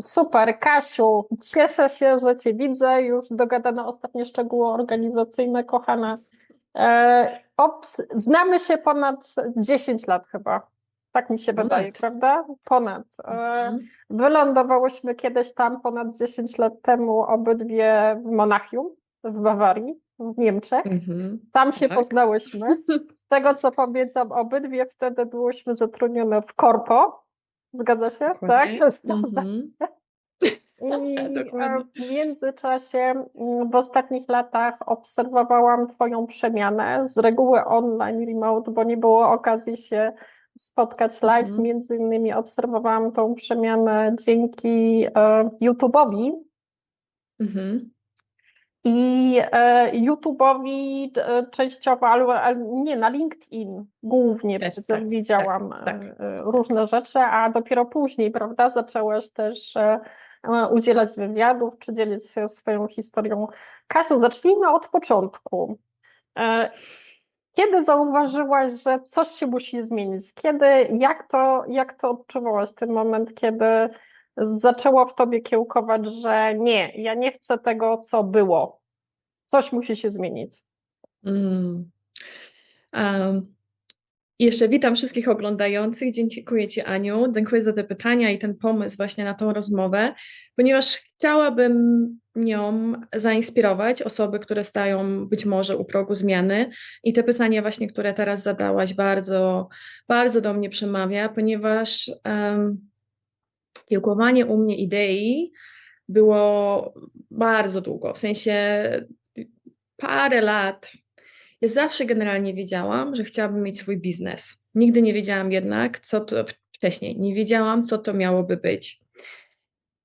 Super, Kasiu, cieszę się, że Cię widzę. Już dogadane ostatnie szczegóły organizacyjne, kochana. E, obs- znamy się ponad 10 lat chyba. Tak mi się Ponad. wydaje, prawda? Ponad. E, Mhm. wylądowałyśmy kiedyś tam ponad 10 lat temu, obydwie w Monachium, w Bawarii, w Niemczech. Mhm. Tam się Tak. poznałyśmy. Z tego co pamiętam, obydwie wtedy byłyśmy zatrudnione w korpo. Zgadza się? Dokładnie. Tak? Zgadza Mhm. się. I e, w międzyczasie, mm, w ostatnich latach obserwowałam Twoją przemianę z reguły online, remote, bo nie było okazji się spotkać live. Mhm. Między innymi obserwowałam tą przemianę dzięki e, YouTube'owi. Mhm. I e, YouTube'owi e, częściowo, ale, nie, na LinkedIn głównie Też, tak, widziałam tak, tak. e, różne rzeczy, a dopiero później, prawda, zaczęłaś też udzielać wywiadów czy dzielić się swoją historią. Kasiu, zacznijmy od początku. Kiedy zauważyłaś, że coś się musi zmienić? Kiedy, jak to, jak to odczuwałaś ten moment, kiedy zaczęło w tobie kiełkować, że nie, ja nie chcę tego, co było. Coś musi się zmienić. Mm. Um, jeszcze witam wszystkich oglądających. Dziękuję Ci, Aniu. Dziękuję za te pytania i ten pomysł właśnie na tą rozmowę, ponieważ chciałabym nią zainspirować osoby, które stają być może u progu zmiany. I te pytania właśnie, które teraz zadałaś, bardzo, bardzo do mnie przemawia, ponieważ um, kiełkowanie u mnie idei było bardzo długo, w sensie parę lat. Ja zawsze generalnie wiedziałam, że chciałabym mieć swój biznes. Nigdy nie wiedziałam jednak, co to wcześniej, nie wiedziałam, co to miałoby być.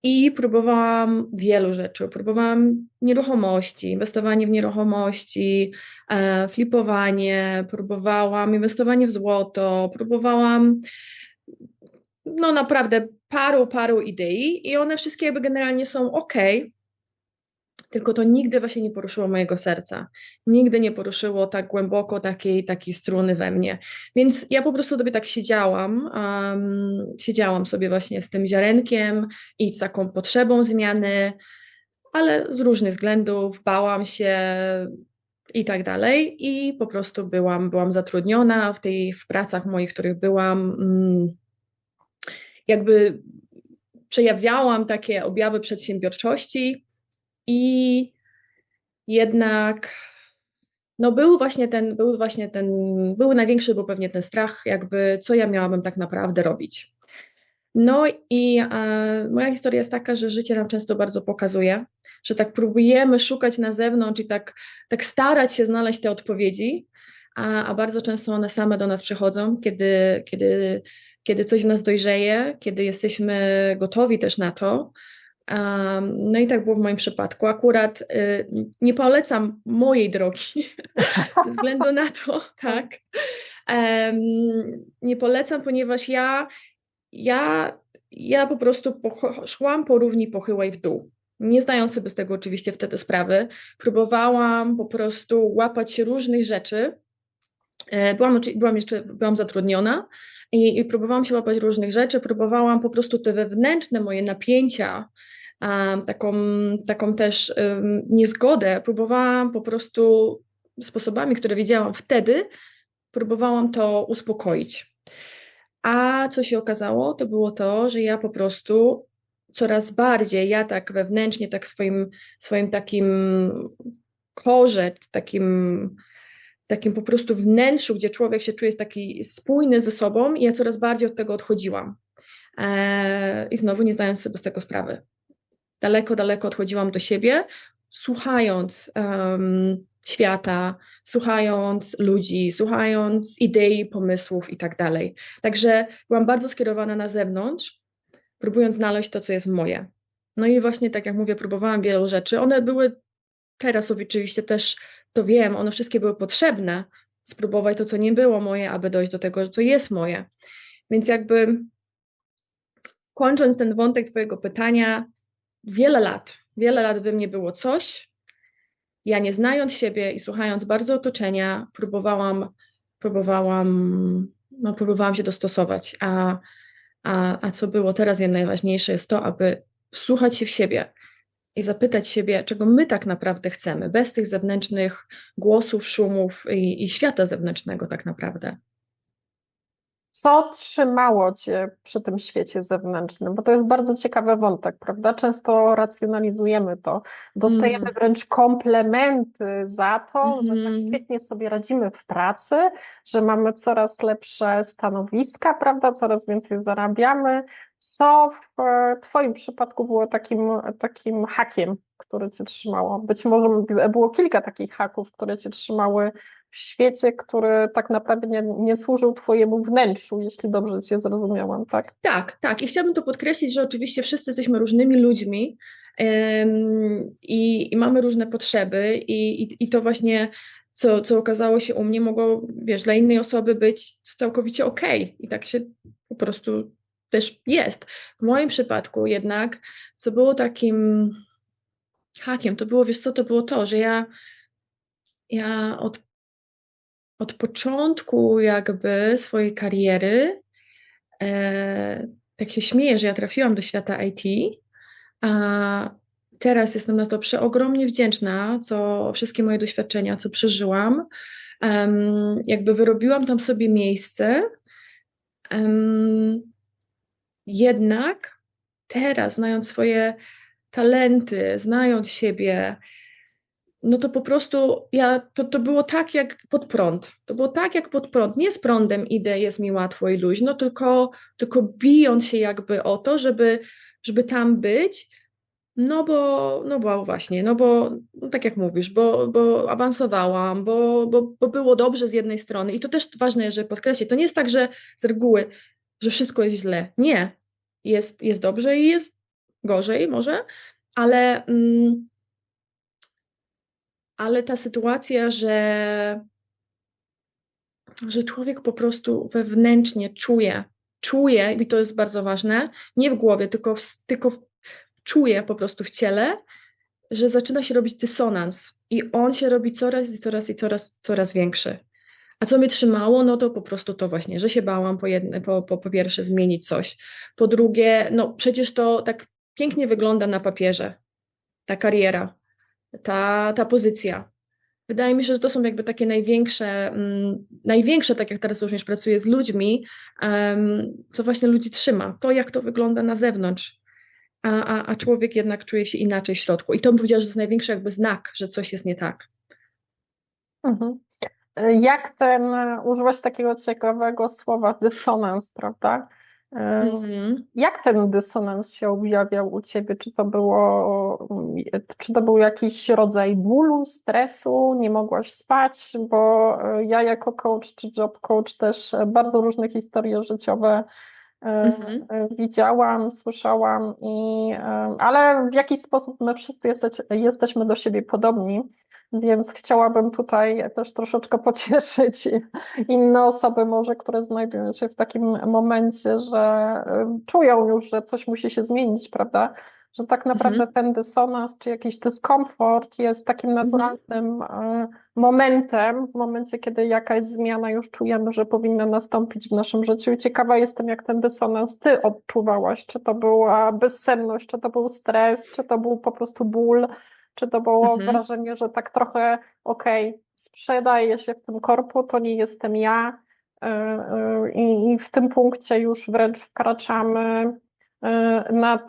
I próbowałam wielu rzeczy. Próbowałam nieruchomości, inwestowanie w nieruchomości, e, flipowanie, próbowałam inwestowanie w złoto, próbowałam no naprawdę paru, paru idei i one wszystkie jakby generalnie są ok, tylko to nigdy właśnie nie poruszyło mojego serca. Nigdy nie poruszyło tak głęboko takiej, takiej struny we mnie. Więc ja po prostu sobie tak siedziałam, um, siedziałam sobie właśnie z tym ziarenkiem i z taką potrzebą zmiany, ale z różnych względów bałam się i tak dalej i po prostu byłam, byłam zatrudniona w tej, w pracach moich, w których byłam, mm, jakby przejawiałam takie objawy przedsiębiorczości, i jednak no był właśnie ten, był właśnie ten, był największy był pewnie ten strach, jakby co ja miałabym tak naprawdę robić. No i e, moja historia jest taka, że życie nam często bardzo pokazuje, że tak próbujemy szukać na zewnątrz i tak, tak starać się znaleźć te odpowiedzi, a, a bardzo często one same do nas przychodzą, kiedy, kiedy, kiedy coś w nas dojrzeje, kiedy jesteśmy gotowi też na to. Um, no i tak było w moim przypadku. Akurat y, nie polecam mojej drogi ze względu na to, tak. Um, nie polecam, ponieważ ja, ja, ja po prostu szłam po równi pochyłej w dół. Nie zdając sobie z tego oczywiście wtedy sprawy, próbowałam po prostu łapać się różnych rzeczy. E, Byłam, byłam jeszcze byłam zatrudniona i, i próbowałam się łapać różnych rzeczy, próbowałam po prostu te wewnętrzne moje napięcia, taką, taką też um, niezgodę, próbowałam po prostu sposobami, które wiedziałam wtedy, próbowałam to uspokoić. A co się okazało, to było to, że ja po prostu coraz bardziej, ja tak wewnętrznie, tak swoim, swoim takim korze, takim takim po prostu wnętrzu, gdzie człowiek się czuje taki spójny ze sobą i ja coraz bardziej od tego odchodziłam. Eee, I znowu nie zdając sobie z tego sprawy. Daleko, daleko odchodziłam do siebie, słuchając um, świata, słuchając ludzi, słuchając idei, pomysłów i tak dalej. Także byłam bardzo skierowana na zewnątrz, próbując znaleźć to, co jest moje. No i właśnie tak jak mówię, próbowałam wielu rzeczy. One były teraz oczywiście też to wiem, one wszystkie były potrzebne, spróbować to, co nie było moje, aby dojść do tego, co jest moje. Więc jakby kończąc ten wątek Twojego pytania, wiele lat, wiele lat we mnie było coś. Ja nie znając siebie i słuchając bardzo otoczenia, próbowałam, próbowałam, no, próbowałam się dostosować. A, a, a co było teraz najważniejsze jest to, aby wsłuchać się w siebie i zapytać siebie, czego my tak naprawdę chcemy, bez tych zewnętrznych głosów, szumów i, i świata zewnętrznego tak naprawdę. Co trzymało cię przy tym świecie zewnętrznym? Bo to jest bardzo ciekawy wątek, prawda? Często racjonalizujemy to. Dostajemy Mm. wręcz komplementy za to, że tak Mhm. świetnie sobie radzimy w pracy, że mamy coraz lepsze stanowiska, prawda? Coraz więcej zarabiamy. Co w Twoim przypadku było takim, takim hakiem, który cię trzymało? Być może było kilka takich haków, które cię trzymały w świecie, który tak naprawdę nie, nie służył Twojemu wnętrzu, jeśli dobrze Cię zrozumiałam, tak? Tak, tak. I chciałabym tu podkreślić, że oczywiście wszyscy jesteśmy różnymi ludźmi i, i mamy różne potrzeby, i, i, i to właśnie, co, co okazało się u mnie, mogło, wiesz, dla innej osoby być całkowicie okej. I tak się po prostu też jest. W moim przypadku jednak, co było takim hakiem, to było, wiesz co, to było to, że ja, ja od, od początku jakby swojej kariery e, tak się śmieję, że ja trafiłam do świata IT, a teraz jestem na to przeogromnie wdzięczna, co wszystkie moje doświadczenia, co przeżyłam. Em, jakby wyrobiłam tam sobie miejsce. Em, jednak teraz, znając swoje talenty, znając siebie, no to po prostu ja, to, to było tak jak pod prąd. To było tak jak pod prąd. Nie z prądem idę, jest mi łatwo i luźno, tylko, tylko bijąc się jakby o to, żeby, żeby tam być, no bo, no bo właśnie, no bo no tak jak mówisz, bo, bo awansowałam, bo, bo, bo było dobrze z jednej strony i to też ważne, żeby podkreślić, to nie jest tak, że z reguły, że wszystko jest źle. Nie. Jest, jest dobrze i jest gorzej może, ale... Mm, ale ta sytuacja, że, że człowiek po prostu wewnętrznie czuje, czuje, i to jest bardzo ważne, nie w głowie, tylko, w, tylko w, czuje po prostu w ciele, że zaczyna się robić dysonans i on się robi coraz i coraz i coraz, coraz większy. A co mnie trzymało, no to po prostu to właśnie, że się bałam po, jedne, po, po, po pierwsze zmienić coś. Po drugie, no przecież to tak pięknie wygląda na papierze, ta kariera, ta, ta pozycja. Wydaje mi się, że to są jakby takie największe, um, największe, tak jak teraz również pracuję z ludźmi, um, co właśnie ludzi trzyma. To, jak to wygląda na zewnątrz, a, a, a człowiek jednak czuje się inaczej w środku. I to bym powiedziała, że to jest największy jakby znak, że coś jest nie tak. Mhm. Jak ten, użyłaś takiego ciekawego słowa dysonans, prawda? Mhm. Jak ten dysonans się objawiał u ciebie? Czy to było, czy to był jakiś rodzaj bólu, stresu, nie mogłaś spać? Bo ja jako coach czy job coach też bardzo różne historie życiowe Mhm. widziałam, słyszałam, i, ale w jakiś sposób my wszyscy jesteś, jesteśmy do siebie podobni. Więc chciałabym tutaj też troszeczkę pocieszyć inne osoby może, które znajdują się w takim momencie, że y, czują już, że coś musi się zmienić, prawda? Że tak naprawdę Mhm. ten dysonans czy jakiś dyskomfort jest takim naturalnym y, momentem, w momencie, kiedy jakaś zmiana już czujemy, że powinna nastąpić w naszym życiu. I ciekawa jestem, jak ten dysonans ty odczuwałaś. Czy to była bezsenność, czy to był stres, czy to był po prostu ból. Czy to było Mhm. wrażenie, że tak trochę, okej, okay, sprzedaję się w tym korpu, to nie jestem ja y, y, i, i w tym punkcie już wręcz wkraczamy y, na,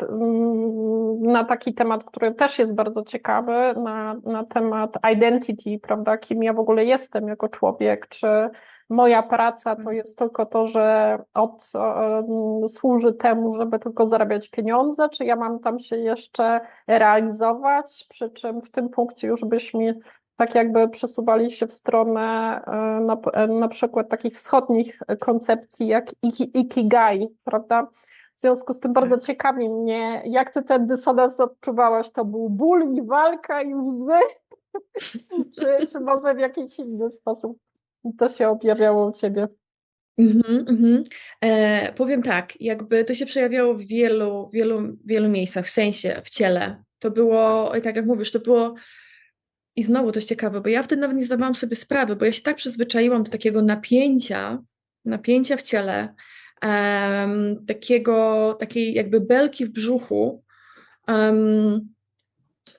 na taki temat, który też jest bardzo ciekawy, na, na temat identity, prawda, kim ja w ogóle jestem jako człowiek, czy moja praca to jest tylko to, że od, służy temu, żeby tylko zarabiać pieniądze, czy ja mam tam się jeszcze realizować, przy czym w tym punkcie już byśmy tak jakby przesuwali się w stronę e, na, na przykład takich wschodnich koncepcji jak iki, ikigai, prawda? W związku z tym bardzo ciekawi mnie, jak ty ten dysonans odczuwałaś? To był ból i walka i łzy? czy, czy może w jakiś inny sposób to się objawiało u ciebie? Mhm, mhm. E, powiem tak, jakby to się przejawiało w wielu, wielu, wielu miejscach, w sensie, w ciele. To było, i tak jak mówisz, to było i znowu to jest ciekawe, bo ja wtedy nawet nie zdawałam sobie sprawy, bo ja się tak przyzwyczaiłam do takiego napięcia, napięcia w ciele, em, takiego, takiej jakby belki w brzuchu, Um,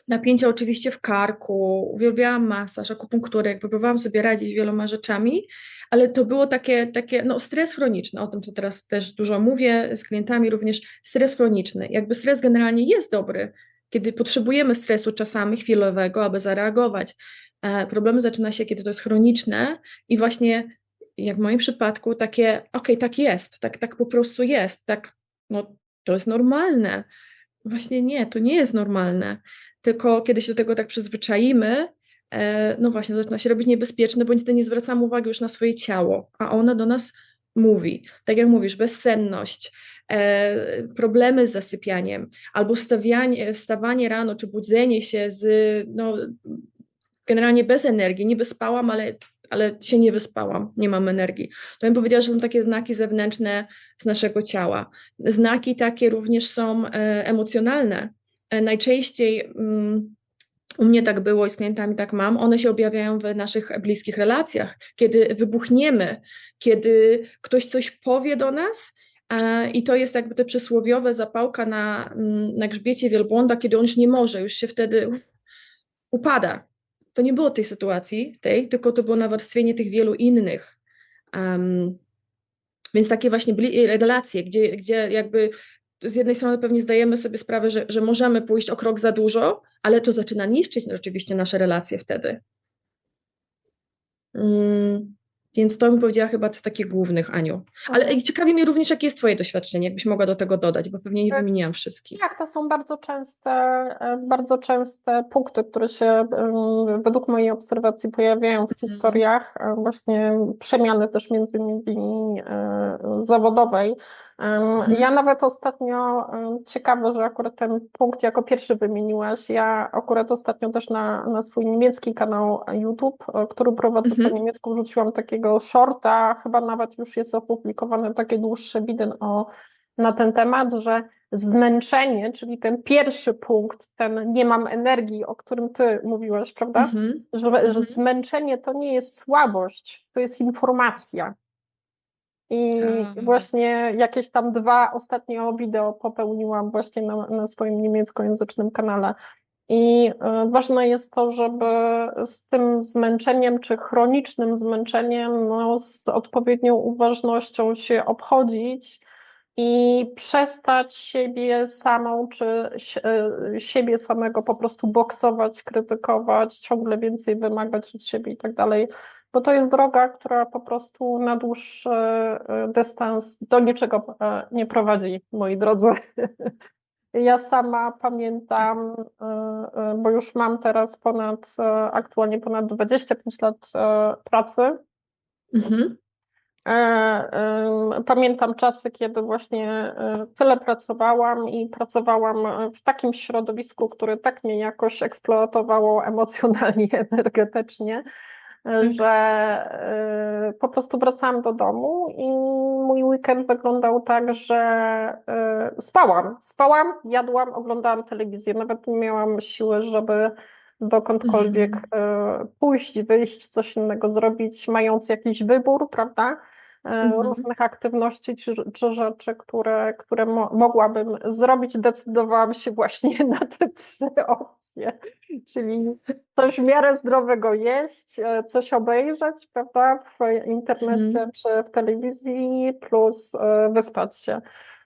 napięcia oczywiście w karku, uwielbiałam masaż, akupunkturę, jakby próbowałam sobie radzić wieloma rzeczami, ale to było takie, takie no stres chroniczny, o tym to teraz też dużo mówię z klientami, również stres chroniczny. Jakby stres generalnie jest dobry, kiedy potrzebujemy stresu czasami chwilowego, aby zareagować. E, problemy zaczyna się, kiedy to jest chroniczne i właśnie jak w moim przypadku takie, okej, okay, tak jest, tak, tak po prostu jest, tak, no to jest normalne. Właśnie nie, to nie jest normalne. Tylko kiedy się do tego tak przyzwyczaimy, e, no właśnie, zaczyna się robić niebezpieczne, bo niestety nie zwracamy uwagi już na swoje ciało, a ona do nas mówi. Tak jak mówisz, bezsenność, e, problemy z zasypianiem, albo wstawanie rano, czy budzenie się z, no, generalnie bez energii. Niby spałam, ale, ale się nie wyspałam, nie mam energii. To bym powiedziała, że są takie znaki zewnętrzne z naszego ciała. Znaki takie również są e, emocjonalne. E, najczęściej mm, u mnie tak było i z klientami tak mam, one się objawiają w naszych bliskich relacjach, kiedy wybuchniemy, kiedy ktoś coś powie do nas i to jest jakby te przysłowiowe zapałka na, mm, na grzbiecie wielbłąda, kiedy on już nie może, już się wtedy upada. To nie było tej sytuacji, tej, tylko to było nawarstwienie tych wielu innych. Um, więc takie właśnie relacje, gdzie, gdzie jakby z jednej strony pewnie zdajemy sobie sprawę, że, że możemy pójść o krok za dużo, ale to zaczyna niszczyć rzeczywiście nasze relacje wtedy. Mm, więc to bym powiedziała chyba z takich głównych, Aniu. Ale mhm. ciekawi mnie również, jakie jest Twoje doświadczenie, jakbyś mogła do tego dodać, bo pewnie nie tak. wymieniłam wszystkich. Tak, to są bardzo częste, e, bardzo częste punkty, które się według mojej obserwacji pojawiają w mhm. historiach, e, właśnie przemiany też między innymi e, zawodowej. Ja nawet ostatnio, ciekawe, że akurat ten punkt jako pierwszy wymieniłaś, ja akurat ostatnio też na, na swój niemiecki kanał YouTube, e, który prowadzę mhm. po niemiecku, wrzuciłam takiego shorta, chyba nawet już jest opublikowane takie dłuższe wideo o, na ten temat, że zmęczenie, czyli ten pierwszy punkt, ten nie mam energii, o którym ty mówiłaś, prawda? Mhm. Że, że mhm. zmęczenie to nie jest słabość, to jest informacja. I tak. właśnie jakieś tam dwa ostatnio wideo popełniłam właśnie na, na swoim niemieckojęzycznym kanale. I e, ważne jest to, żeby z tym zmęczeniem, czy chronicznym zmęczeniem, no, z odpowiednią uważnością się obchodzić i przestać siebie samą, czy e, siebie samego po prostu boksować, krytykować, ciągle więcej wymagać od siebie i tak dalej bo to jest droga, która po prostu na dłuższy e, dystans do niczego e, nie prowadzi, moi drodzy. Ja sama pamiętam, e, bo już mam teraz ponad, aktualnie ponad 25 lat pracy. Mhm. Pamiętam czasy, kiedy właśnie tyle pracowałam i pracowałam w takim środowisku, które tak mnie jakoś eksploatowało emocjonalnie, energetycznie. Że y, po prostu wracałam do domu i mój weekend wyglądał tak, że y, spałam. Spałam, jadłam, oglądałam telewizję. Nawet nie miałam siły, żeby dokądkolwiek mhm. Y, pójść, wyjść, coś innego zrobić, mając jakiś wybór, prawda? E, mhm. różnych aktywności czy, czy, rzeczy, które, które mo mogłabym zrobić, decydowałam się właśnie na te trzy opcje. Czyli coś w miarę zdrowego jeść, e, coś obejrzeć, prawda, w internecie mhm. czy w telewizji, plus e, wyspać się.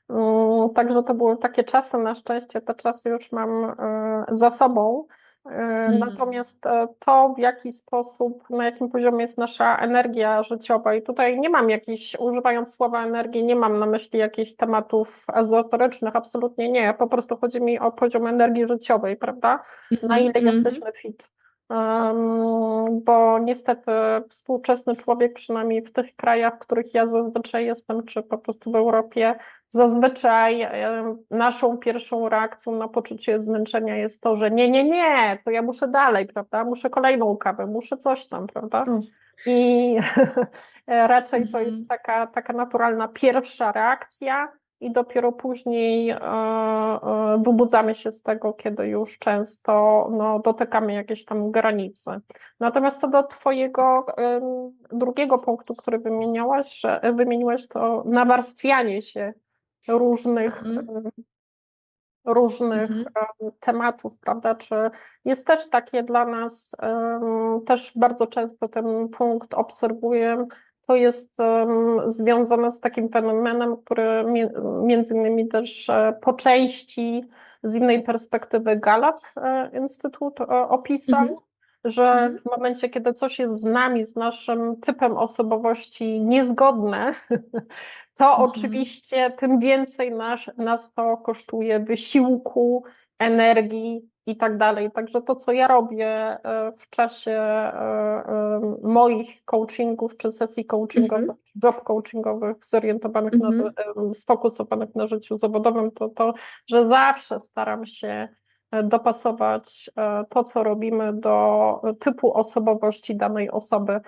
Mm, także to były takie czasy, na szczęście te czasy już mam za sobą. Mhm. Natomiast e, to, w jaki sposób, na jakim poziomie jest nasza energia życiowa, i tutaj nie mam jakichś, używając słowa energii, nie mam na myśli jakichś tematów ezoterycznych, absolutnie nie. Po prostu chodzi mi o poziom energii życiowej, prawda? Na ile mm -hmm. jesteśmy fit bo niestety współczesny człowiek, przynajmniej w tych krajach, w których ja zazwyczaj jestem, czy po prostu w Europie, zazwyczaj naszą pierwszą reakcją na poczucie zmęczenia jest to, że nie, nie, nie, to ja muszę dalej, prawda? Muszę kolejną kawę, muszę coś tam, prawda? Mm. I raczej to jest mhm. taka, taka naturalna pierwsza reakcja, i dopiero później e, e, wybudzamy się z tego, kiedy już często no, dotykamy jakiejś tam granicy. Natomiast co do Twojego drugiego punktu, który wymieniałaś, że wymieniłeś to nawarstwianie się różnych mhm. różnych Mhm. em, tematów, prawda? Czy jest też takie dla nas, też bardzo często ten punkt obserwuję, to jest związane z takim fenomenem, który mi- między innymi też e, po części z innej perspektywy Gallup e, Instytut e, opisał, Mhm. że Mhm. w momencie, kiedy coś jest z nami, z naszym typem osobowości niezgodne, to Mhm. oczywiście tym więcej nas, nas to kosztuje wysiłku, energii i tak dalej. Także to, co ja robię e, w czasie e, e, moich coachingów, czy sesji coachingowych, Mhm. czy job coachingowych, zorientowanych na, Mhm. sfokusowanych na życiu zawodowym, to to, że zawsze staram się dopasować to, co robimy do typu osobowości danej osoby.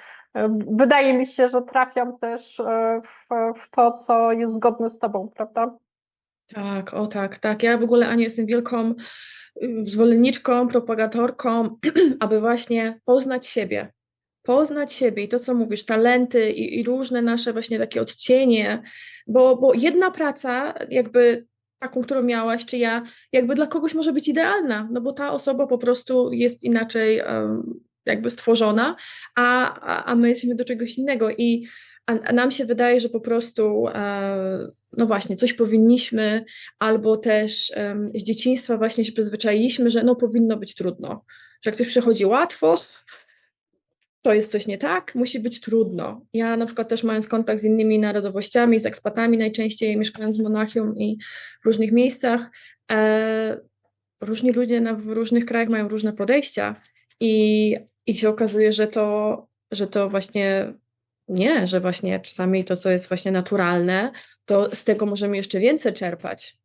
Wydaje mi się, że trafiam też w, w to, co jest zgodne z tobą, prawda? Tak, o tak, tak. Ja w ogóle, Aniu, jestem wielką y, zwolenniczką, propagatorką, aby właśnie poznać siebie. Poznać siebie i to, co mówisz, talenty i, i różne nasze właśnie takie odcienie, bo, bo jedna praca, jakby taką, którą miałaś, czy ja, jakby dla kogoś może być idealna, no bo ta osoba po prostu jest inaczej em, jakby stworzona, a, a, a my jesteśmy do czegoś innego i a, nam się wydaje, że po prostu e, no właśnie, coś powinniśmy, albo też z dzieciństwa właśnie się przyzwyczailiśmy, że no powinno być trudno, że jak coś przychodzi łatwo, to jest coś nie tak, musi być trudno. Ja na przykład też mając kontakt z innymi narodowościami, z ekspatami najczęściej, mieszkając w Monachium i w różnych miejscach, e, różni ludzie na, w różnych krajach mają różne podejścia i, i się okazuje, że to, że to właśnie nie, że właśnie czasami to, co jest właśnie naturalne, to z tego możemy jeszcze więcej czerpać.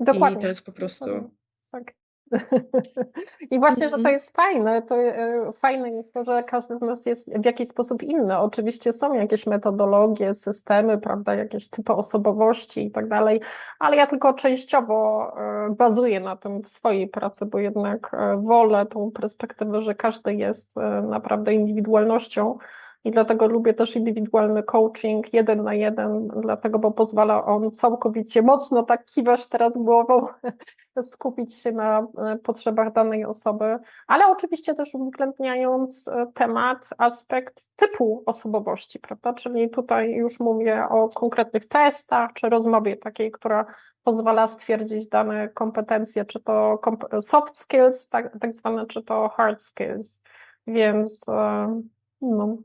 Dokładnie. I to jest po prostu. Tak. I właśnie, że to Mhm. jest fajne, to e, fajne jest to, że każdy z nas jest w jakiś sposób inny. Oczywiście są jakieś metodologie, systemy, prawda, jakieś typy osobowości i tak dalej, ale ja tylko częściowo e, bazuję na tym w swojej pracy, bo jednak e, wolę tą perspektywę, że każdy jest naprawdę indywidualnością. I dlatego lubię też indywidualny coaching jeden na jeden, dlatego, bo pozwala on całkowicie mocno, tak kiwasz teraz głową, skupić się na e, potrzebach danej osoby, ale oczywiście też uwzględniając e, temat, aspekt typu osobowości, prawda? Czyli tutaj już mówię o konkretnych testach, czy rozmowie takiej, która pozwala stwierdzić dane kompetencje, czy to soft skills, tak, tak zwane, czy to hard skills. Więc e, no.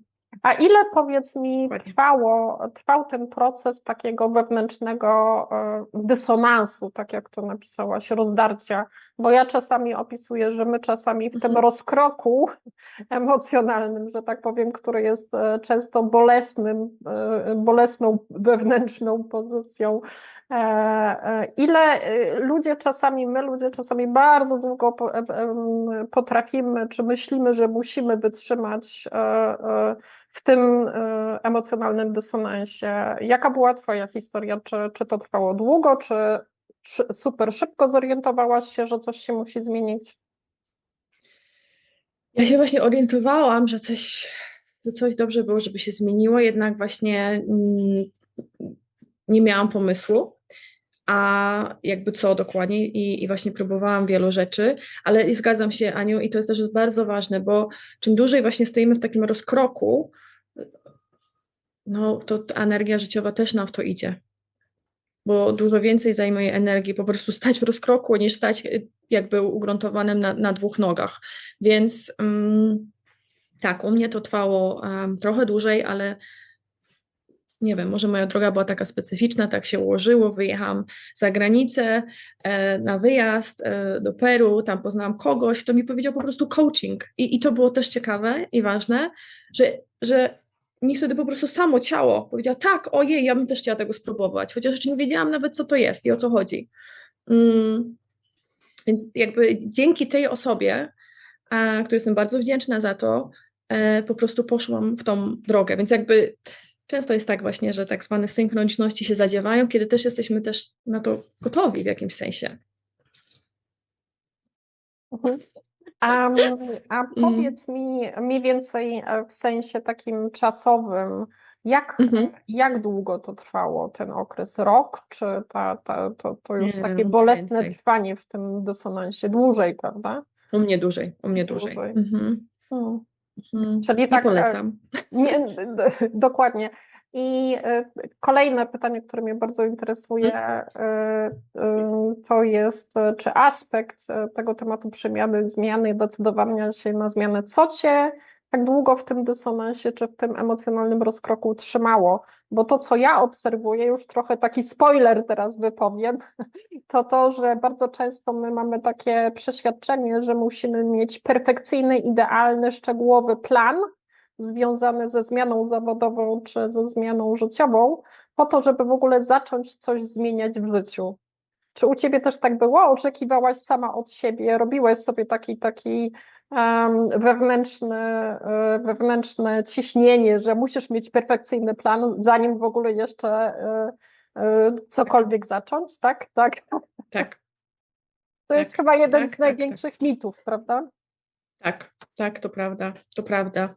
A ile powiedz mi trwało, trwał ten proces takiego wewnętrznego e, dysonansu, tak jak to napisałaś, rozdarcia? Bo ja czasami opisuję, że my czasami w tym Mhm. rozkroku emocjonalnym, że tak powiem, który jest e, często bolesnym, e, bolesną wewnętrzną pozycją, ile ludzie czasami, my ludzie czasami bardzo długo potrafimy, czy myślimy, że musimy wytrzymać w tym e, emocjonalnym dysonansie. Jaka była Twoja historia? Czy, czy to trwało długo, czy super szybko zorientowałaś się, że coś się musi zmienić? Ja się właśnie orientowałam, że coś, że coś dobrze było, żeby się zmieniło, jednak właśnie mm, nie miałam pomysłu, a jakby co dokładnie i, i właśnie próbowałam wielu rzeczy, ale i zgadzam się, Aniu, i to jest też bardzo ważne, bo czym dłużej właśnie stoimy w takim rozkroku, no to energia życiowa też nam w to idzie. Bo dużo więcej zajmuje energii po prostu stać w rozkroku, niż stać y, jakby ugruntowanym na, na dwóch nogach. Więc mm, tak, u mnie to trwało em, trochę dłużej, ale nie wiem, może moja droga była taka specyficzna, tak się ułożyło. Wyjechałam za granicę e, na wyjazd e, do Peru, tam poznałam kogoś, kto mi powiedział po prostu coaching. I, i to było też ciekawe i ważne, że, że mi wtedy po prostu samo ciało powiedział, tak, ojej, ja bym też chciała tego spróbować, chociaż jeszcze nie wiedziałam nawet, co to jest i o co chodzi. Mm, więc jakby dzięki tej osobie, a, której jestem bardzo wdzięczna za to, e, po prostu poszłam w tą drogę. Więc jakby często jest tak właśnie, że tak zwane synchroniczności się zadziewają, kiedy też jesteśmy też na to gotowi w jakimś sensie. Mhm. A, a powiedz mi mniej więcej e, w sensie takim czasowym, Jak, Mhm. jak długo to trwało, ten okres? Rok, czy ta, ta, to, to już Nie, takie bolesne więcej. trwanie w tym dysonansie? Dłużej, prawda? U mnie dłużej, u mnie dłużej. Dłużej. Mhm. Hmm. Mhm. Czyli Nie tak, e, polecam. Nie, dokładnie. I e, kolejne pytanie, które mnie bardzo interesuje, e, e, to jest, czy aspekt tego tematu przemiany, zmiany, decydowania się na zmianę, co cię tak długo w tym dysonansie, czy w tym emocjonalnym rozkroku trzymało? Bo to, co ja obserwuję, już trochę taki spoiler teraz wypowiem, to to, że bardzo często my mamy takie przeświadczenie, że musimy mieć perfekcyjny, idealny, szczegółowy plan, związane ze zmianą zawodową czy ze zmianą życiową, po to, żeby w ogóle zacząć coś zmieniać w życiu. Czy u ciebie też tak było? Oczekiwałaś sama od siebie, robiłaś sobie taki, taki wewnętrzny, e, wewnętrzne ciśnienie, że musisz mieć perfekcyjny plan, zanim w ogóle jeszcze e, e, cokolwiek zacząć, tak? Tak. Tak, To jest Tak, chyba jeden tak, z tak, największych mitów, prawda? tak, tak, to prawda, to prawda.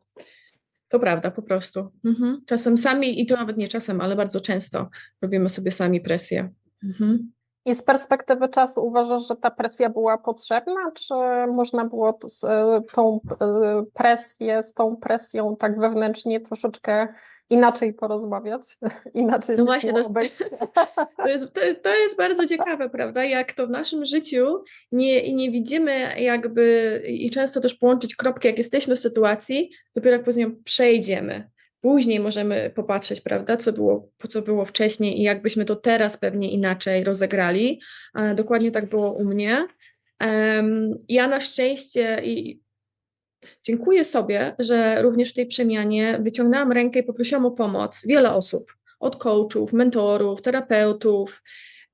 To prawda, po prostu. Mhm. Czasem sami, i to nawet nie czasem, ale bardzo często robimy sobie sami presję. Mhm. I z perspektywy czasu uważasz, że ta presja była potrzebna, czy można było to z, e, tą e, presję, z tą presją tak wewnętrznie troszeczkę inaczej porozmawiać? Inaczej No właśnie, to? To jest, to, to jest bardzo ciekawe, prawda? Jak to w naszym życiu nie, nie widzimy jakby i często też połączyć kropki, jak jesteśmy w sytuacji, dopiero jak później ją przejdziemy. Później możemy popatrzeć, prawda, co było, co było wcześniej i jakbyśmy to teraz pewnie inaczej rozegrali. E, Dokładnie tak było u mnie. Ja na szczęście i dziękuję sobie, że również w tej przemianie wyciągnęłam rękę i poprosiłam o pomoc wiele osób od coachów, mentorów, terapeutów,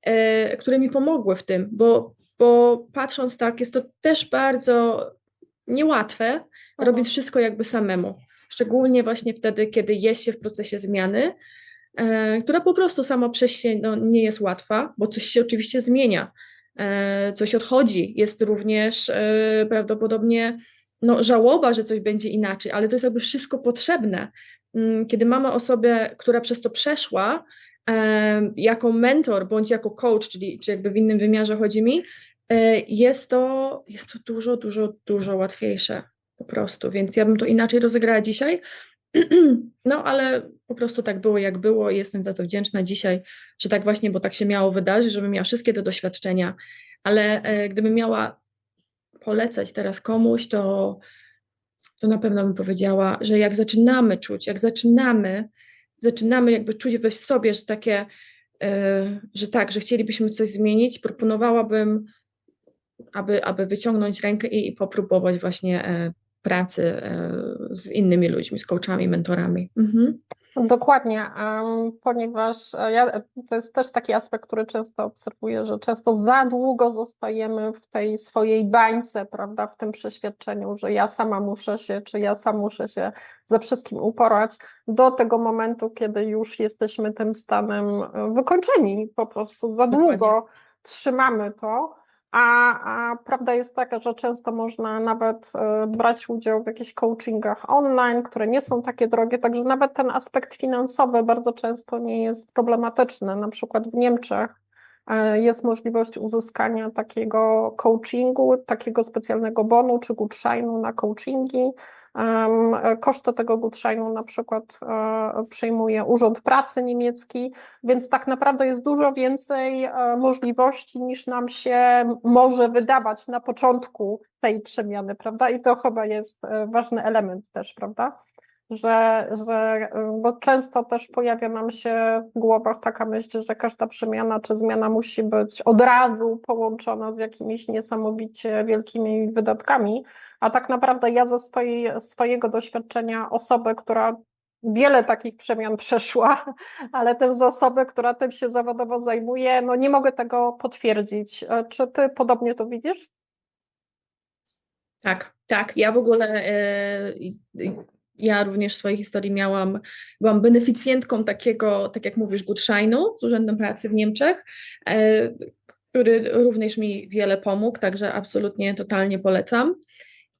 e, które mi pomogły w tym, bo, bo patrząc tak, jest to też bardzo niełatwe robić wszystko jakby samemu. Szczególnie właśnie wtedy, kiedy jest się w procesie zmiany, e, która po prostu sama przez się no, nie jest łatwa, bo coś się oczywiście zmienia, e, coś odchodzi. Jest również e, prawdopodobnie no, żałoba, że coś będzie inaczej, ale to jest jakby wszystko potrzebne. Mm, Kiedy mamy osobę, która przez to przeszła, e, jako mentor bądź jako coach, czyli czy jakby w innym wymiarze chodzi mi, jest to, jest to dużo, dużo, dużo łatwiejsze po prostu, więc ja bym to inaczej rozegrała dzisiaj. No, ale po prostu tak było, jak było i jestem za to wdzięczna dzisiaj, że tak właśnie, bo tak się miało wydarzyć, żebym miała wszystkie te doświadczenia, ale e, gdybym miała polecać teraz komuś, to, to na pewno bym powiedziała, że jak zaczynamy czuć, jak zaczynamy, zaczynamy jakby czuć we sobie, że takie, e, że tak, że chcielibyśmy coś zmienić, proponowałabym, aby, aby wyciągnąć rękę i, i popróbować właśnie e, pracy e, z innymi ludźmi, z coachami, mentorami. Mhm. Dokładnie, ponieważ e, ja, to jest też taki aspekt, który często obserwuję, że często za długo zostajemy w tej swojej bańce, prawda, w tym przeświadczeniu, że ja sama muszę się, czy ja sam muszę się ze wszystkim uporać, do tego momentu, kiedy już jesteśmy tym stanem e, wykończeni, po prostu za Dokładnie. długo trzymamy to. A, a prawda jest taka, że często można nawet e, brać udział w jakichś coachingach online, które nie są takie drogie, także nawet ten aspekt finansowy bardzo często nie jest problematyczny. Na przykład w Niemczech e, jest możliwość uzyskania takiego coachingu, takiego specjalnego bonu czy gutscheinu na coachingi. Koszty tego gutscheinu na przykład e, przyjmuje Urząd Pracy niemiecki, więc tak naprawdę jest dużo więcej e, możliwości niż nam się może wydawać na początku tej przemiany, prawda? I to chyba jest e, ważny element też, prawda? Że, że, bo często też pojawia nam się w głowach taka myśl, że każda przemiana czy zmiana musi być od razu połączona z jakimiś niesamowicie wielkimi wydatkami, a tak naprawdę ja ze swojej, swojego doświadczenia osobę, która wiele takich przemian przeszła, ale też z osoby, która tym się zawodowo zajmuje, no nie mogę tego potwierdzić. E, Czy ty podobnie to widzisz? Tak, tak. Ja w ogóle, e, ja również w swojej historii miałam, byłam beneficjentką takiego, tak jak mówisz, gutscheinu z Urzędem Pracy w Niemczech, e, który również mi wiele pomógł, także absolutnie, totalnie polecam.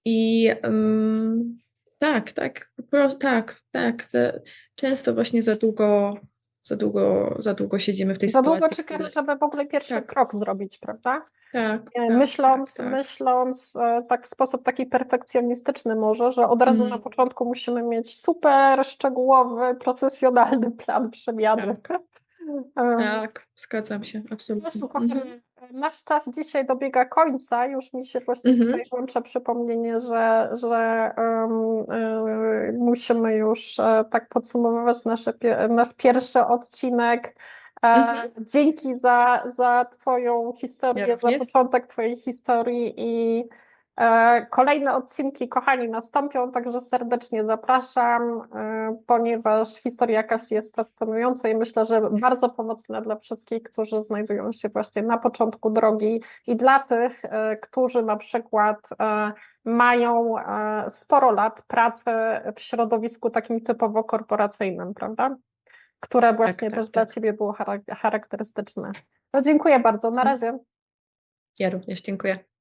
I mm, Tak, tak, prostu tak, tak. Za, często właśnie za długo, za długo, za długo siedzimy w tej Za długo sytuacji. czekamy, które- żeby w ogóle pierwszy Tak. krok zrobić, prawda? Tak, tak, Myśląc, tak, tak. myśląc e, tak w sposób taki perfekcjonistyczny może, że od razu Mhm. na początku musimy mieć super szczegółowy, profesjonalny plan przemiany. E, Tak, zgadzam się, absolutnie. Mhm. Nasz czas dzisiaj dobiega końca. Już mi się właśnie Mhm. tutaj włącza przypomnienie, że, że em, e, musimy już e, tak podsumowywać nasze, nasz pierwszy odcinek. E, Mhm. Dzięki za, za Twoją historię, Ja za początek Twojej historii i kolejne odcinki, kochani, nastąpią, także serdecznie zapraszam, e, ponieważ historia Kasi jest fascynująca i myślę, że bardzo pomocna dla wszystkich, którzy znajdują się właśnie na początku drogi i dla tych, e, którzy na przykład e, mają e, sporo lat pracy w środowisku takim typowo korporacyjnym, prawda? Które właśnie tak, też dla tak. Ciebie było charak- charakterystyczne. No dziękuję bardzo, na razie. Ja również dziękuję.